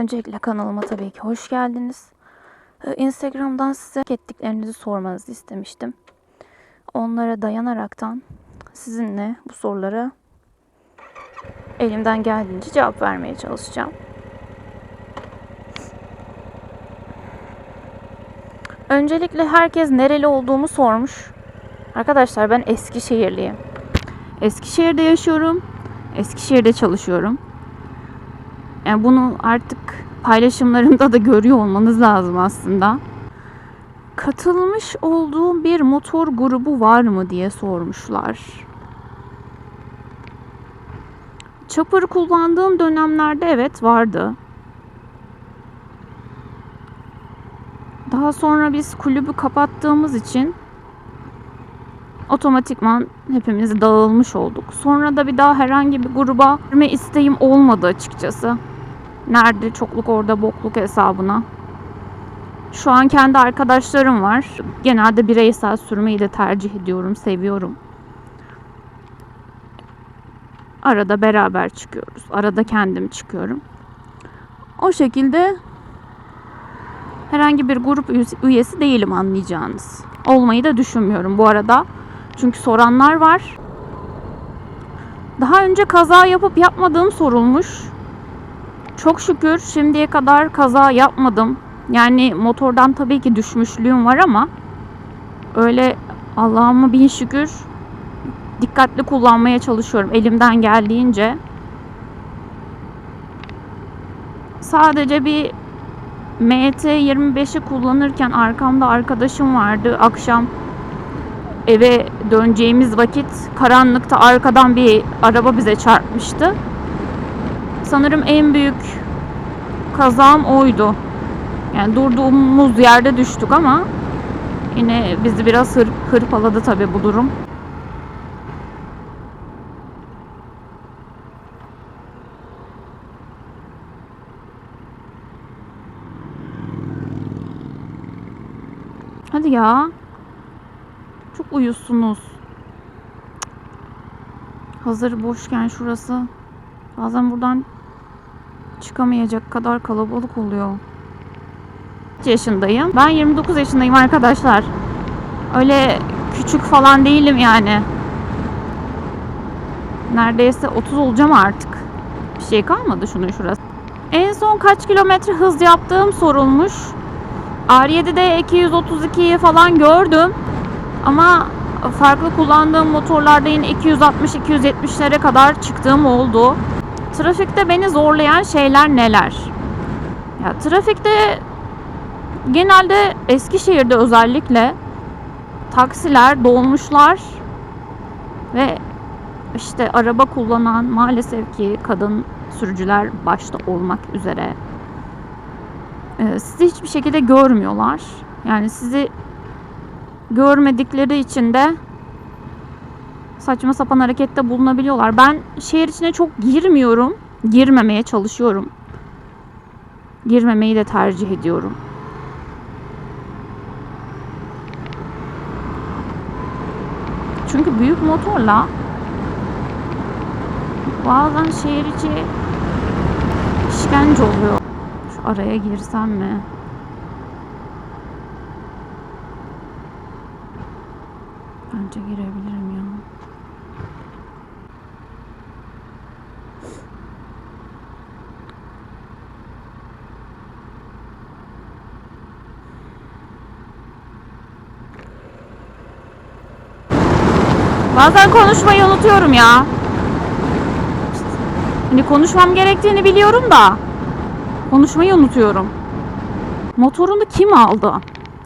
Öncelikle kanalıma tabii ki hoş geldiniz. Ee, Instagram'dan size ettiklerinizi sormanızı istemiştim. Onlara dayanaraktan sizinle bu sorulara elimden geldiğince cevap vermeye çalışacağım. Öncelikle herkes nereli olduğumu sormuş. Arkadaşlar ben Eskişehirliyim. Eskişehir'de yaşıyorum. Eskişehir'de çalışıyorum. Yani bunu artık paylaşımlarımda da görüyor olmanız lazım aslında. Katılmış olduğum bir motor grubu var mı diye sormuşlar. Chopper kullandığım dönemlerde evet vardı. Daha sonra biz kulübü kapattığımız için otomatikman hepimiz dağılmış olduk. Sonra da bir daha herhangi bir gruba girme isteğim olmadı açıkçası. Nerede çokluk orada bokluk hesabına. Şu an kendi arkadaşlarım var. Genelde bireysel sürmeyi de tercih ediyorum, seviyorum. Arada beraber çıkıyoruz. Arada kendim çıkıyorum. O şekilde herhangi bir grup üyesi- değilim anlayacağınız. Olmayı da düşünmüyorum bu arada. Çünkü soranlar var. Daha önce kaza yapıp yapmadığım sorulmuş. Çok şükür şimdiye kadar kaza yapmadım. Yani motordan tabii ki düşmüşlüğüm var ama öyle Allah'ıma bin şükür dikkatli kullanmaya çalışıyorum elimden geldiğince. Sadece bir MT25'i kullanırken arkamda arkadaşım vardı. Akşam eve döneceğimiz vakit karanlıkta arkadan bir araba bize çarpmıştı. Sanırım en büyük kazam oydu. Yani durduğumuz yerde düştük ama yine bizi biraz hır, hırpaladı tabii bu durum. Hadi ya. Çok uyusunuz. Hazır boşken şurası. Bazen buradan çıkamayacak kadar kalabalık oluyor. Kaç yaşındayım? Ben 29 yaşındayım arkadaşlar. Öyle küçük falan değilim yani. Neredeyse 30 olacağım artık. Bir şey kalmadı şunun şurası. En son kaç kilometre hız yaptığım sorulmuş. R7'de 232'yi falan gördüm. Ama farklı kullandığım motorlarda yine 260-270'lere kadar çıktığım oldu. Trafikte beni zorlayan şeyler neler? Ya trafikte genelde Eskişehir'de özellikle taksiler, dolmuşlar ve işte araba kullanan maalesef ki kadın sürücüler başta olmak üzere e, sizi hiçbir şekilde görmüyorlar. Yani sizi görmedikleri için de saçma sapan harekette bulunabiliyorlar. Ben şehir içine çok girmiyorum. Girmemeye çalışıyorum. Girmemeyi de tercih ediyorum. Çünkü büyük motorla bazen şehir içi işkence oluyor. Şu araya girsem mi? Bence girebilirim ya. Bazen konuşmayı unutuyorum ya. Hani konuşmam gerektiğini biliyorum da konuşmayı unutuyorum. Motorunu kim aldı?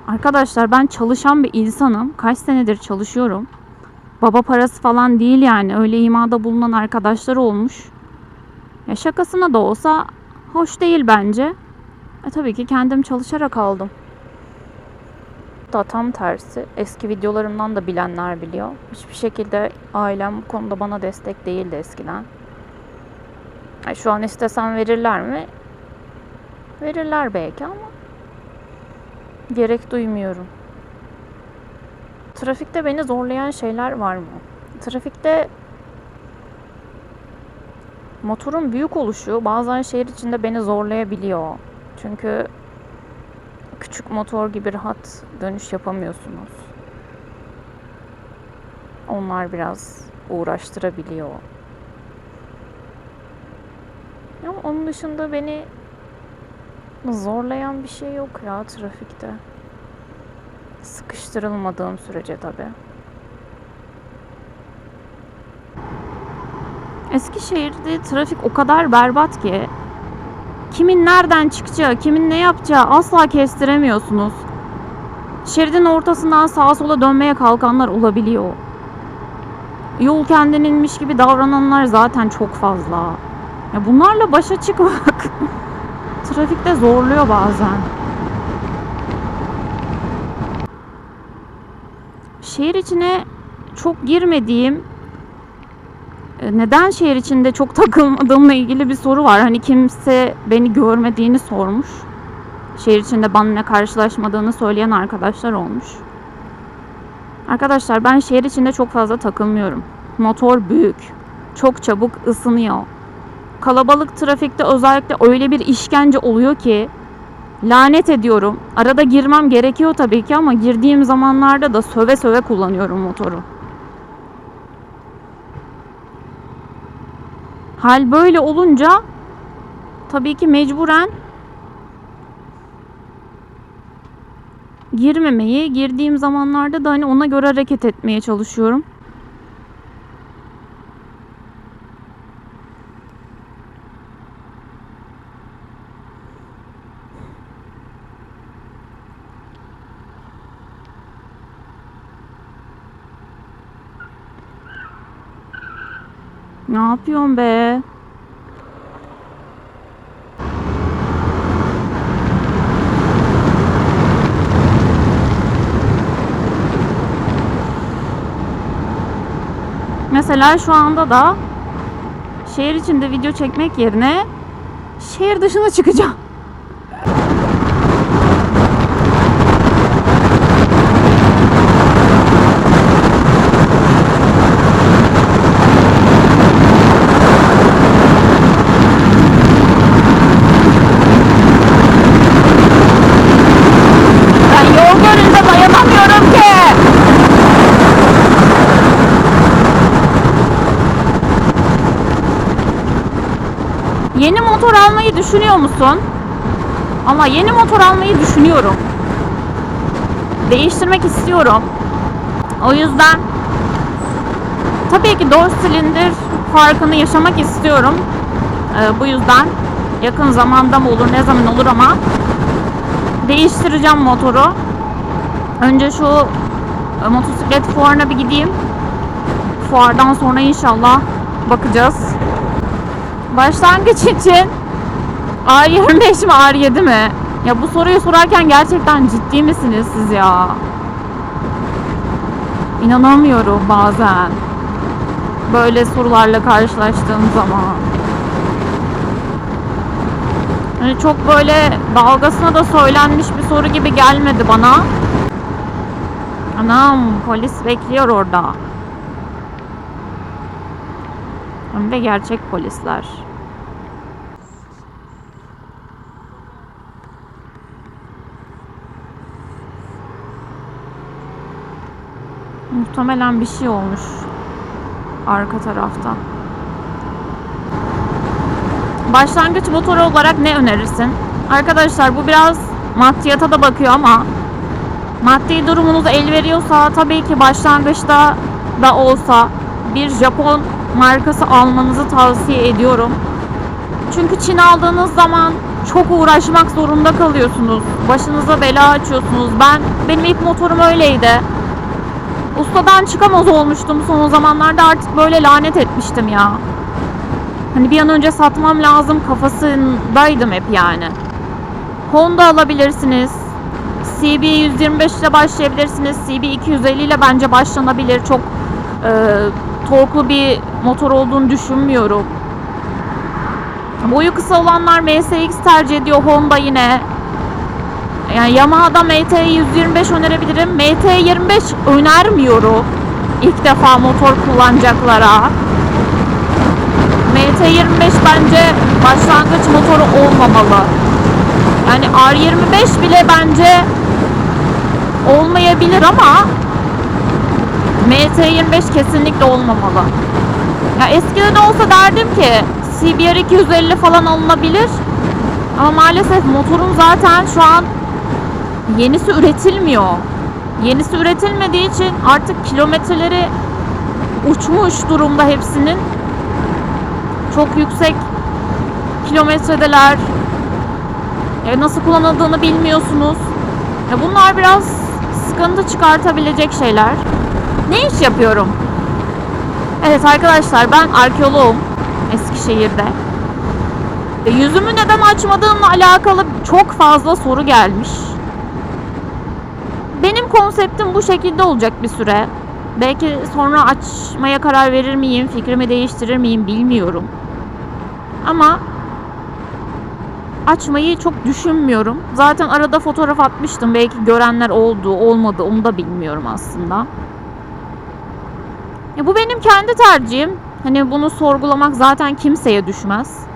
Arkadaşlar ben çalışan bir insanım. Kaç senedir çalışıyorum. Baba parası falan değil yani. Öyle imada bulunan arkadaşlar olmuş. Ya şakasına da olsa hoş değil bence. E tabii ki kendim çalışarak aldım. Da tam tersi. Eski videolarımdan da bilenler biliyor. Hiçbir şekilde ailem bu konuda bana destek değildi eskiden. Ay şu an istesem verirler mi? Verirler belki ama gerek duymuyorum. Trafikte beni zorlayan şeyler var mı? Trafikte Motorun büyük oluşu bazen şehir içinde beni zorlayabiliyor. Çünkü küçük motor gibi rahat dönüş yapamıyorsunuz. Onlar biraz uğraştırabiliyor. Ama onun dışında beni zorlayan bir şey yok ya trafikte. Sıkıştırılmadığım sürece tabii. Eskişehir'de trafik o kadar berbat ki kimin nereden çıkacağı, kimin ne yapacağı asla kestiremiyorsunuz. Şeridin ortasından sağa sola dönmeye kalkanlar olabiliyor. Yol kendininmiş gibi davrananlar zaten çok fazla. Ya bunlarla başa çıkmak trafikte zorluyor bazen. Şehir içine çok girmediğim neden şehir içinde çok takılmadığımla ilgili bir soru var. Hani kimse beni görmediğini sormuş. Şehir içinde benimle karşılaşmadığını söyleyen arkadaşlar olmuş. Arkadaşlar ben şehir içinde çok fazla takılmıyorum. Motor büyük. Çok çabuk ısınıyor. Kalabalık trafikte özellikle öyle bir işkence oluyor ki lanet ediyorum. Arada girmem gerekiyor tabii ki ama girdiğim zamanlarda da söve söve kullanıyorum motoru. Hal böyle olunca tabii ki mecburen girmemeyi, girdiğim zamanlarda da hani ona göre hareket etmeye çalışıyorum. Ne yapıyorsun be? Mesela şu anda da şehir içinde video çekmek yerine şehir dışına çıkacağım. Ben yol görünce dayanamıyorum ki. Yeni motor almayı düşünüyor musun? Ama yeni motor almayı düşünüyorum. Değiştirmek istiyorum. O yüzden tabii ki 4 silindir farkını yaşamak istiyorum. Ee, bu yüzden yakın zamanda mı olur ne zaman olur ama değiştireceğim motoru. Önce şu e, motosiklet fuarına bir gideyim. Fuardan sonra inşallah bakacağız. Başlangıç için R25 mi R7 mi? Ya bu soruyu sorarken gerçekten ciddi misiniz siz ya? İnanamıyorum bazen. Böyle sorularla karşılaştığım zaman. Hani çok böyle dalgasına da söylenmiş bir soru gibi gelmedi bana. Anam polis bekliyor orada. De gerçek polisler. Muhtemelen bir şey olmuş arka tarafta. Başlangıç motoru olarak ne önerirsin? Arkadaşlar bu biraz maddiyata da bakıyor ama maddi durumunuz el veriyorsa tabii ki başlangıçta da olsa bir Japon markası almanızı tavsiye ediyorum. Çünkü Çin aldığınız zaman çok uğraşmak zorunda kalıyorsunuz. Başınıza bela açıyorsunuz. Ben benim ilk motorum öyleydi. Ustadan çıkamaz olmuştum son zamanlarda artık böyle lanet etmiştim ya. Hani bir an önce satmam lazım kafasındaydım hep yani. Honda alabilirsiniz. CB 125 ile başlayabilirsiniz. CB 250 ile bence başlanabilir. Çok e, torklu bir motor olduğunu düşünmüyorum. Boyu kısa olanlar MSX tercih ediyor. Honda yine. Yani Yamaha'da MT 125 önerebilirim. MT 25 önermiyorum. İlk defa motor kullanacaklara. MT MT-25 bence başlangıç motoru olmamalı. Yani R25 bile bence olmayabilir ama MT-25 kesinlikle olmamalı. Ya eskiden olsa derdim ki CBR 250 falan alınabilir. Ama maalesef motorun zaten şu an yenisi üretilmiyor. Yenisi üretilmediği için artık kilometreleri uçmuş durumda hepsinin. Çok yüksek kilometredeler. Ya nasıl kullanıldığını bilmiyorsunuz. Ya bunlar biraz sıkıntı çıkartabilecek şeyler. Ne iş yapıyorum? Evet arkadaşlar ben arkeoloğum Eskişehir'de. E, Yüzümü neden açmadığımla alakalı çok fazla soru gelmiş. Konseptim bu şekilde olacak bir süre. Belki sonra açmaya karar verir miyim, fikrimi değiştirir miyim bilmiyorum. Ama açmayı çok düşünmüyorum. Zaten arada fotoğraf atmıştım. Belki görenler oldu, olmadı onu da bilmiyorum aslında. Ya bu benim kendi tercihim. Hani bunu sorgulamak zaten kimseye düşmez.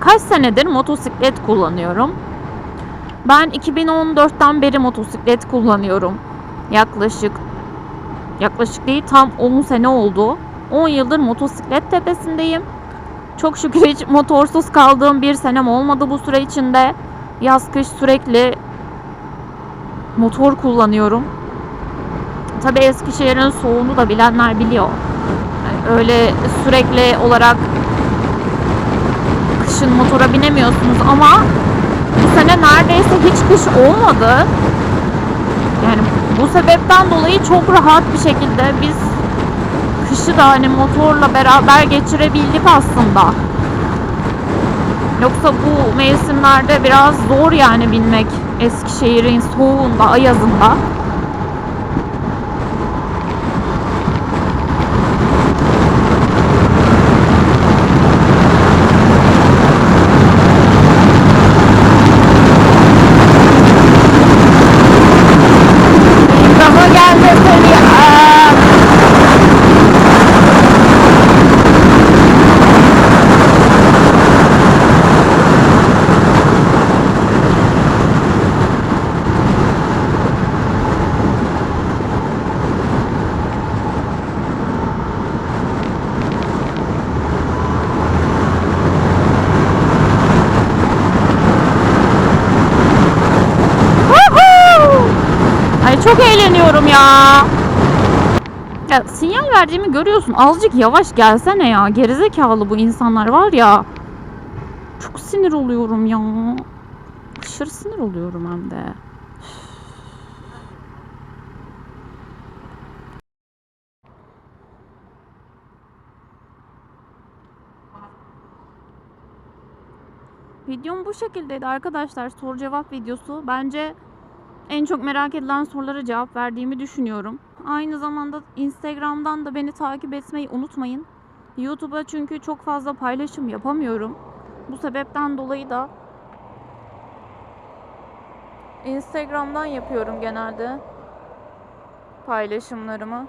Kaç senedir motosiklet kullanıyorum? Ben 2014'ten beri motosiklet kullanıyorum. Yaklaşık yaklaşık değil tam 10 sene oldu. 10 yıldır motosiklet tepesindeyim. Çok şükür hiç motorsuz kaldığım bir senem olmadı bu süre içinde. Yaz kış sürekli motor kullanıyorum. Tabii Eskişehir'in soğuğunu da bilenler biliyor. Yani öyle sürekli olarak kışın motora binemiyorsunuz ama sene neredeyse hiç kış olmadı. Yani bu sebepten dolayı çok rahat bir şekilde biz kışı da hani motorla beraber geçirebildik aslında. Yoksa bu mevsimlerde biraz zor yani binmek Eskişehir'in soğuğunda, ayazında. Ya. Ya sinyal verdiğimi görüyorsun. Azıcık yavaş gelsene ya. Gerizekalı bu insanlar var ya. Çok sinir oluyorum ya. Aşırı sinir oluyorum hem de. Videom bu şekildeydi arkadaşlar. Soru cevap videosu. Bence en çok merak edilen sorulara cevap verdiğimi düşünüyorum. Aynı zamanda Instagram'dan da beni takip etmeyi unutmayın. YouTube'a çünkü çok fazla paylaşım yapamıyorum. Bu sebepten dolayı da Instagram'dan yapıyorum genelde paylaşımlarımı.